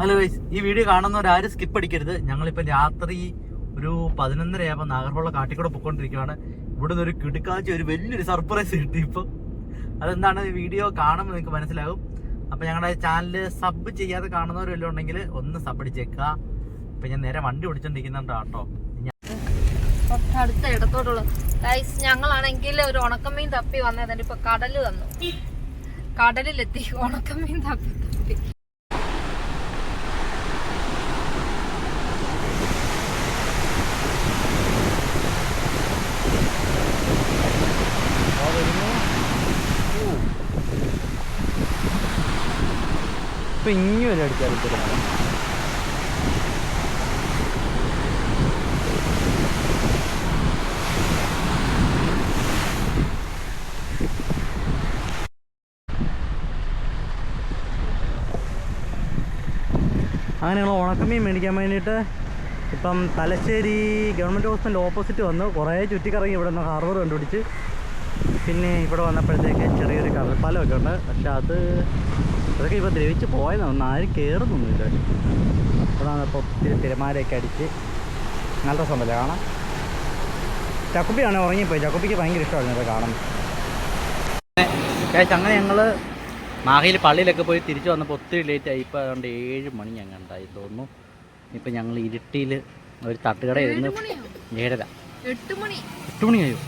Hello guys ഈ video കാണുന്നവരാരും skip അടിക്കരുത്. ഞങ്ങളിപ്പോൾ രാത്രി ഒരു പതിനൊന്നര ആയപ്പോൾ നാഗർഹോള കാട്ടിക്കൂടെ പൊക്കോണ്ടിരിക്കുകയാണ് ഇവിടെ നിന്ന് ഒരു കിടുക്കാച്ചി ഒരു വലിയൊരു സർപ്രൈസ് കിട്ടി ഇപ്പോൾ അതെന്താണ്? വീഡിയോ കാണുമ്പോൾ നിങ്ങൾക്ക് മനസ്സിലാകും. അപ്പോൾ ഞങ്ങളുടെ ചാനൽ സബ് ചെയ്യാതെ കാണുന്നവർ വല്ലതും ഉണ്ടെങ്കിൽ ഒന്ന് സബ് അടിച്ചേക്കുക. അപ്പം ഞാൻ നേരെ വണ്ടി ഓടിച്ചോണ്ടിരിക്കുന്നുണ്ട് കേട്ടോ ഗൈസ് ഞങ്ങളാണെങ്കിൽ ഒരു ഉണക്കമീൻ തപ്പി വന്നതിന് ഇപ്പൊ കടൽ വന്നു കടലിലെത്തി. ഉണക്കമീൻ തപ്പി. ഇപ്പം ഇനി വരെ അടിച്ചാൽ അങ്ങനെ ഞങ്ങൾ ഉണക്കമീൻ മേടിക്കാൻ വേണ്ടിയിട്ട് ഇപ്പം തലശ്ശേരി ഗവൺമെന്റ് ഹോസ്പിറ്റലിന്റെ ഓപ്പോസിറ്റ് വന്ന് കുറേ ചുറ്റിക്കറങ്ങി ഇവിടെ നിന്ന് ഹാർബർ കണ്ടുപിടിച്ച് പിന്നെ ഇവിടെ വന്നപ്പോഴത്തേക്ക് ചെറിയൊരു കടൽപ്പാലമൊക്കെ ഉണ്ട്. പക്ഷെ അത് അതൊക്കെ ഇപ്പോൾ ദ്രവിച്ച് പോയതാണ് ഒന്നും ആരും കയറുന്നൊന്നുമില്ല അതാണ് ഇപ്പോൾ ഒത്തിരി തിരമാലയൊക്കെ അടിച്ച് നല്ല രസമുണ്ടല്ലേ കാണാം ചക്കുപ്പിയാണ്? ഉറങ്ങിപ്പോയി. ചക്കുപ്പിക്ക് ഭയങ്കര ഇഷ്ടമായിരുന്നു ഇത് കാണാൻ. അങ്ങനെ ഞങ്ങൾ മാഹിയിൽ പള്ളിയിലൊക്കെ പോയി തിരിച്ചു വന്നപ്പോൾ ഒത്തിരി ലേറ്റ് ആയി. ഇപ്പോൾ അതുകൊണ്ട് ഏഴ് മണി ഞങ്ങൾ ഉണ്ടായി തോന്നുന്നു. ഇപ്പം ഞങ്ങൾ ഇരുട്ടിയിൽ ഒരു തട്ടുകട ഇരുന്ന് ഏഴര. എട്ട് മണി? എട്ട് മണിയായോ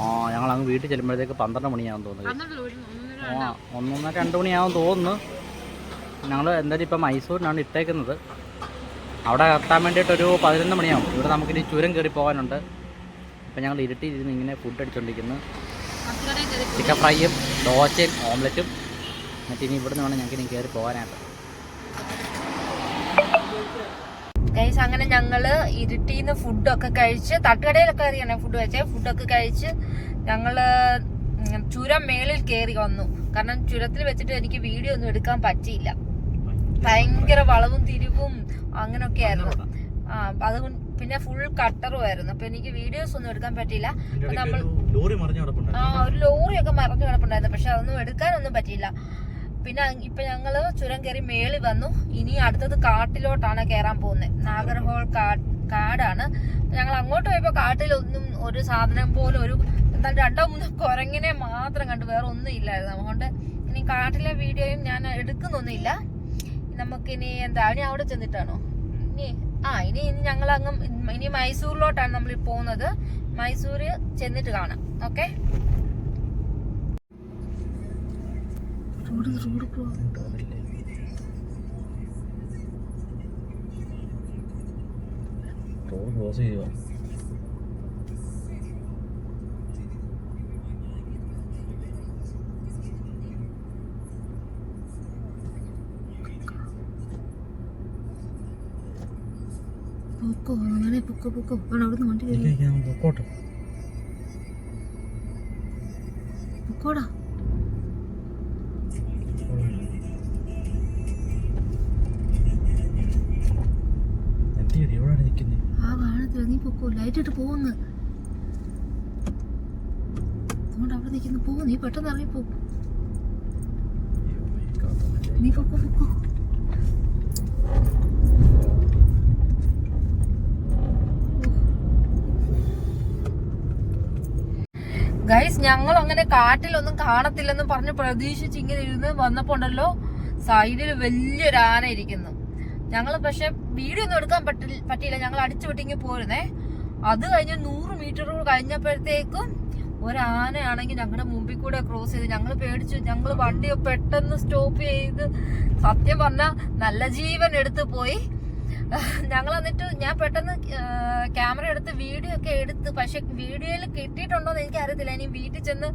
ആ ഞങ്ങൾ അങ്ങ് വീട്ടിൽ ചെല്ലുമ്പോഴത്തേക്ക് പന്ത്രണ്ട് മണിയാകും ഒന്നര ആ ഒന്നൊന്നര രണ്ട് മണിയാകും തോന്നുന്നു. ഞങ്ങൾ എന്തായാലും ഇപ്പം മൈസൂരിനാണ് ഇട്ടേക്കുന്നത്. അവിടെ എത്താൻ വേണ്ടിയിട്ടൊരു പതിനൊന്ന് മണിയാവും. ഇവിടെ നമുക്കിനി ചുരം കയറി പോകാനുണ്ട്. ഇപ്പം ഞങ്ങൾ ഇരുട്ടിയിരുന്ന് ഇങ്ങനെ ഫുഡ് അടിച്ചുകൊണ്ടിരിക്കുന്നു ചിക്കൻ ഫ്രൈയും ദോശയും ഓംലറ്റും എന്നിട്ട് ഇനി ഇവിടുന്ന് വേണം ഞങ്ങൾക്ക് ഇനി കയറി പോകാനായിട്ട്. ഗൈസ് അങ്ങനെ ഞങ്ങൾ ഇരുട്ടിന്ന് ഫുഡൊക്കെ കഴിച്ച് തട്ടുകടയിലൊക്കെ അറിയണേ ഫുഡ് കഴിച്ചേ. ഫുഡൊക്കെ കഴിച്ച് ഞങ്ങൾ ചുരം മേളിൽ കയറി വന്നു. കാരണം ചുരത്തിൽ വെച്ചിട്ട് എനിക്ക് വീഡിയോ ഒന്നും എടുക്കാൻ പറ്റിയില്ല. ഭയങ്കര വളവും തിരിവും അങ്ങനൊക്കെ ആയിരുന്നു. ആ അതുകൊണ്ട് പിന്നെ ഫുൾ കട്ടറും ആയിരുന്നു. അപ്പൊ എനിക്ക് വീഡിയോസ് ഒന്നും എടുക്കാൻ പറ്റിയില്ല. നമ്മൾ ലോറി മറിഞ്ഞു കിടപ്പുണ്ട് ആ ഒരു ലോറിയൊക്കെ മറഞ്ഞു കിടപ്പുണ്ടായിരുന്നു. പക്ഷെ അതൊന്നും എടുക്കാനൊന്നും പറ്റിയില്ല. പിന്നെ ഇപ്പൊ ഞങ്ങൾ ചുരം കയറി മേളി വന്നു. ഇനി അടുത്തത് കാട്ടിലോട്ടാണ് കയറാൻ പോകുന്നത് നാഗർഹോൾ കാടാണ്. ഞങ്ങൾ അങ്ങോട്ട് പോയപ്പോ കാട്ടിലൊന്നും ഒരു സാധനം പോലും ഒരു എന്താ രണ്ടോ മൂന്നോ കുരങ്ങിനെ മാത്രം കണ്ടു. വേറെ ഒന്നും ഇല്ലായിരുന്നു. അതുകൊണ്ട് ഇനി കാട്ടിലെ വീഡിയോയും ഞാൻ എടുക്കുന്നൊന്നുമില്ല. നമുക്കിനി എന്താ ഇനി അവിടെ ചെന്നിട്ടാണോ? ഇനി ആ ഇനി ഇനി ഞങ്ങൾ അങ്ങ് ഇനി മൈസൂരിലോട്ടാണ് നമ്മൾ പോകുന്നത്. മൈസൂര് ചെന്നിട്ട് കാണാം. ഓക്കെ? റോഡ് ക്രോസ് ചെയ്യുക പൊക്കോ അങ്ങനെ പൊക്കോ പൊക്കോ. അവിടുന്ന് വണ്ടി പൊക്കോട്ടെ. പൊക്കോടാ. ആ കാണത്തില്ല നീ പൊക്കോ ലൈറ്റ് ഇട്ട് പോവങ്ങ് അതുകൊണ്ട് അവിടെ നിൽക്കുന്നു. നീ പെട്ടെന്ന് ഇറങ്ങി പോ നീ പൊക്കോ പൊക്കോ. ഗൈസ് ഞങ്ങൾ അങ്ങനെ കാട്ടിലൊന്നും കാണത്തില്ലെന്ന് പറഞ്ഞ് പ്രതീക്ഷിച്ച് ഇങ്ങനെ ഇരുന്ന് വന്നപ്പോ ഉണ്ടല്ലോ സൈഡിൽ വലിയൊരു ആന ഇരിക്കുന്നു. ഞങ്ങൾ പക്ഷെ വീഡിയോ ഒന്നും എടുക്കാൻ പറ്റില്ല പറ്റിയില്ല. ഞങ്ങൾ അടിച്ചു വിട്ടിങ്ങി പോരുന്നേ. അത് കഴിഞ്ഞ് നൂറ് മീറ്റർ കഴിഞ്ഞപ്പോഴത്തേക്കും ഒരാനയാണെങ്കിൽ ഞങ്ങളുടെ മുമ്പിൽ കൂടെ ക്രോസ് ചെയ്ത് ഞങ്ങൾ പേടിച്ചു. ഞങ്ങൾ വണ്ടി പെട്ടെന്ന് സ്റ്റോപ്പ് ചെയ്ത് സത്യം പറഞ്ഞാൽ നല്ല ജീവൻ എടുത്തു പോയി. ഞങ്ങൾ എന്നിട്ട് ഞാൻ പെട്ടെന്ന് ക്യാമറ എടുത്ത് വീഡിയോ ഒക്കെ എടുത്ത് പക്ഷെ വീഡിയോയിൽ കിട്ടിയിട്ടുണ്ടോ എന്ന് എനിക്ക് അറിയത്തില്ല ഇനി വീട്ടിൽ ചെന്ന്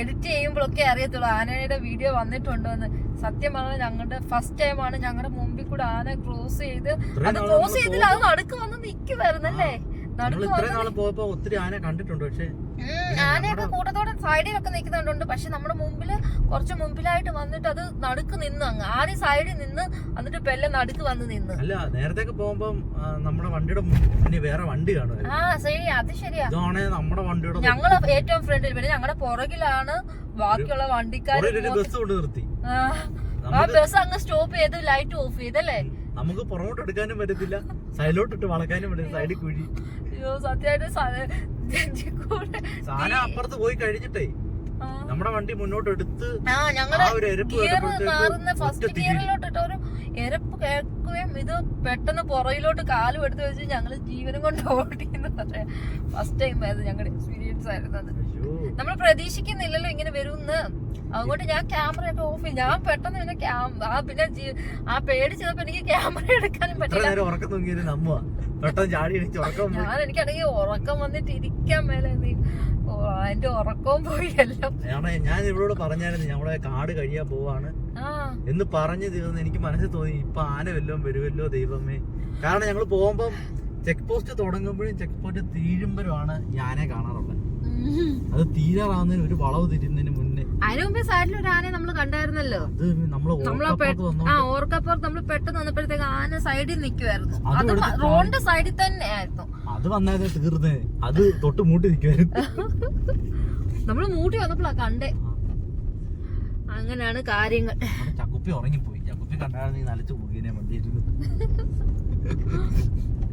എഡിറ്റ് ചെയ്യുമ്പോഴൊക്കെ അറിയത്തുള്ളൂ. ആനയുടെ വീഡിയോ വന്നിട്ടുണ്ടോ എന്ന് സത്യം പറഞ്ഞാൽ ഞങ്ങളുടെ ഫസ്റ്റ് ടൈമാണ് ഞങ്ങളുടെ മുമ്പിൽ കൂടെ ആന ക്രോസ് ചെയ്ത്. അത് ക്രോസ് ചെയ്തില്ല അത് നടുക്ക് വന്ന് നിൽക്കുമായിരുന്നല്ലേ നടുക്ക് വന്ന് പോയപ്പോ ഒത്തിരി ആന കണ്ടിട്ടുണ്ട്. പക്ഷെ ആനയൊക്കെ കൂട്ടത്തോടെ സൈഡിലൊക്കെ നിൽക്കുന്നുണ്ട്. പക്ഷെ നമ്മുടെ മുമ്പിൽ കുറച്ച് മുമ്പിലായിട്ട് വന്നിട്ട് അത് നടുക്ക് നിന്ന് അങ്ങ്. ആദ്യം സൈഡിൽ നിന്ന് എന്നിട്ട് പെല്ല നടുക്ക് വന്ന് നിന്ന്. അല്ല നേരത്തെ പോകുമ്പോ നമ്മുടെ വണ്ടിയുടെ മുന്നിൽ വേറെ വണ്ടി കാണും ആ ശരി അത് ശരിയാ. നമ്മുടെ വണ്ടിയുടെ ഞങ്ങൾ ഏറ്റവും ഫ്രണ്ടിൽ പിന്നെ ഞങ്ങളുടെ പുറകിലാണ് ബാക്കിയുള്ള വണ്ടിക്കാർ ബസ് കൊണ്ട് നിർത്തി. ആ ബസ് അങ്ങ് സ്റ്റോപ്പ് ചെയ്ത് ലൈറ്റ് ഓഫ് ചെയ്തല്ലേ? നമുക്ക് പുറകോട്ട് എടുക്കാനും പറ്റത്തില്ല. സൈഡിലോട്ട് ഇട്ട് വളക്കാനും പറ്റില്ല സൈഡിൽ കുഴി. അയ്യോ സത്യമായിട്ട് സാധനം അപ്പുറത്ത് പോയി കഴിഞ്ഞിട്ടേ. നമ്മുടെ വണ്ടി മുന്നോട്ട് എടുത്ത് എരപ്പ് കേൾക്കുകയും ഇത് പെട്ടെന്ന് പുറയിലോട്ട് കാലും എടുത്ത് വെച്ച് ഞങ്ങൾ ജീവനും കൊണ്ട് ഓടിയെന്ന് പറയാം ഫസ്റ്റ് ടൈം ആയിരുന്നു ഞങ്ങളുടെ എക്സ്പീരിയൻസ് ആയിരുന്നു അത് നമ്മൾ പ്രതീക്ഷിക്കുന്നില്ലല്ലോ ഇങ്ങനെ വരുമെന്ന്. അതുകൊണ്ട് ഞാൻ ക്യാമറ ഒക്കെ ഓഫ് ചെയ്യും. ഞാൻ പെട്ടെന്ന് പിന്നെ ആ പിന്നെ ആ പേടി ചെയ്തപ്പോ എനിക്ക് ക്യാമറ എടുക്കാനും പറ്റില്ല. ഞാൻ എനിക്കാണെങ്കിൽ ഉറക്കം വന്നിട്ട് ഇരിക്കാൻ മേലെ എന്റെ ഉറക്കവും പോയി എല്ലാം. ഞാൻ ഇവളോട് പറഞ്ഞായിരുന്നു ഞമ്മളെ കാട് കഴിയാ പോവാണ്. എന്ന് പറഞ്ഞു തീർന്ന് എനിക്ക് മനസ്സിൽ തോന്നി ഇപ്പൊ ആന വല്ലതും വരുമല്ലോ ദൈവമേ. കാരണം ഞങ്ങൾ പോകുമ്പോ ചെക്ക് പോസ്റ്റ് തുടങ്ങുമ്പോഴും ചെക്ക് പോസ്റ്റ് തീരുമ്പോഴുമാണ് ഞാനെ കാണാറുള്ളത്. അത് തീരാറാവുന്നതിന് ഒരു വളവ് തിരുന്നതിന് മുന്നേ അതിനു മുമ്പേ സൈഡിൽ ഒരു ആനയെ നമ്മൾ കണ്ടായിരുന്നല്ലോ. ആ ഓർക്കപ്പുറത്ത് നമ്മൾ പെട്ടെന്ന് വന്നപ്പോഴത്തേക്ക് ആന സൈഡിൽ നിൽക്കുമായിരുന്നു അത് റോഡിന്റെ സൈഡിൽ തന്നെ ആയിരുന്നു. അത് വന്നായിരുന്നു തീർന്ന്. അത് തൊട്ട് മൂട്ടി നിൽക്കുമായിരുന്നു നമ്മൾ മൂട്ടി വന്നപ്പോഴാ കണ്ടേ. അങ്ങനെയാണ് കാര്യങ്ങൾ. ചക്കുപ്പി ഉറങ്ങിപ്പോയി. ചക്കുപ്പി കണ്ടായിരുന്നു നനച്ചു നലച്ചു പോകിനെ വണ്ടിയിരുന്നു